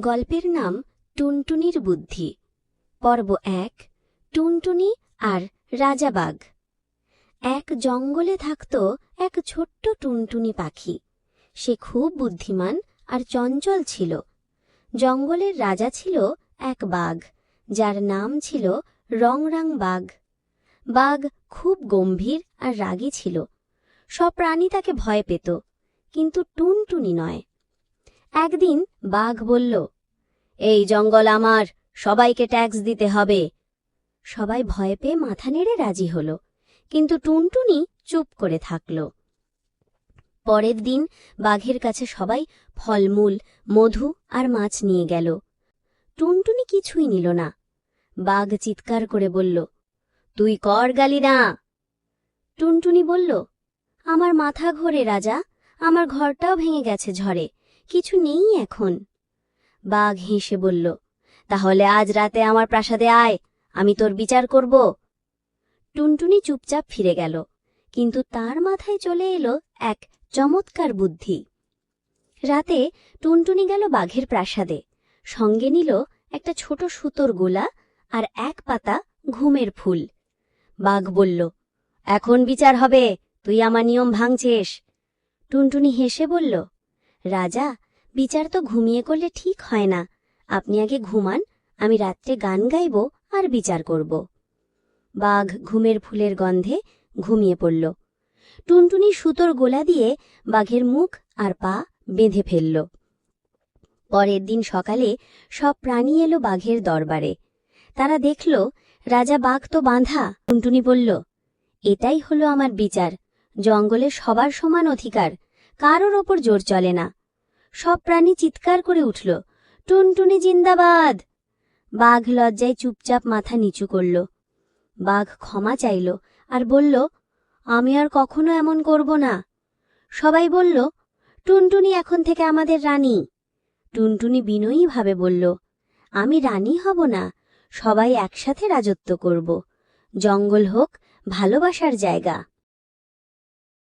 গল্পের নাম টুনটুনির বুদ্ধি। পর্ব এক, টুনটুনি আর রাজাবাগ এক জঙ্গলে থাকত এক ছোট্ট টুনটুনি পাখি। সে খুব বুদ্ধিমান আর চঞ্চল ছিল। জঙ্গলের রাজা ছিল এক বাঘ, যার নাম ছিল রংরাং বাঘ। বাঘ খুব গম্ভীর আর রাগী ছিল। সব প্রাণী তাকে ভয় পেত, কিন্তু টুনটুনি নয়। একদিন বাঘ বলল, এই জঙ্গল আমার, সবাইকে ট্যাক্স দিতে হবে। সবাই ভয় পেয়ে মাথা নেড়ে রাজি হল, কিন্তু টুনটুনি চুপ করে থাকল। পরের দিন বাঘের কাছে সবাই ফলমূল, মধু আর মাছ নিয়ে গেল। টুনটুনি কিছুই নিল না। বাঘ চিৎকার করে বলল, তুই কর গালি না টুনটুনি বলল, আমার মাথা ঘোরে রাজা, আমার ঘরটাও ভেঙে গেছে ঝড়ে। কিছু নেই এখন। বাঘ হেসে বলল, তাহলে আজ রাতে আমার প্রাসাদে আয়, আমি তোর বিচার করব। টুনটুনি চুপচাপ ফিরে গেল, কিন্তু তার মাথায় চলে এলো এক চমৎকার বুদ্ধি। রাতে টুনটুনি গেল বাঘের প্রাসাদে, সঙ্গে নিল একটা ছোট সুতোর গোলা আর এক পাতা ঘুমের ফুল। বাঘ বলল, এখন বিচার হবে, তুই আমার নিয়ম ভাঙছিস। টুনটুনি হেসে বলল, রাজা বিচার তো ঘুমিয়ে করলে ঠিক হয় না। আপনি আগে ঘুমান, আমি রাত্রে গান গাইব আর বিচার করব। বাঘ ঘুমের ফুলের গন্ধে ঘুমিয়ে পড়ল। টুনটুনি সুতোর গোলা দিয়ে বাঘের মুখ আর পা বেঁধে ফেলল। পরের দিন সকালে সব প্রাণী এলো বাঘের দরবারে। তারা দেখল, রাজা বাঘ তো বাঁধা। টুনটুনি বলল, এটাই হলো আমার বিচার। জঙ্গলে সবার সমান অধিকার। কারোর ওপর জোর চলে না। সব প্রাণী চিৎকার করে উঠল, টুনটুনি জিন্দাবাদ! বাঘ লজ্জায় চুপচাপ মাথা নিচু করল। বাঘ ক্ষমা চাইল আর বলল, আমি আর কখনো এমন করব না। সবাই বলল, টুনটুনি এখন থেকে আমাদের রানী। টুনটুনি বিনয়ীভাবে বলল, আমি রানী হব না, সবাই একসাথে রাজত্ব করব। জঙ্গল হোক, ভালোবাসার জায়গা।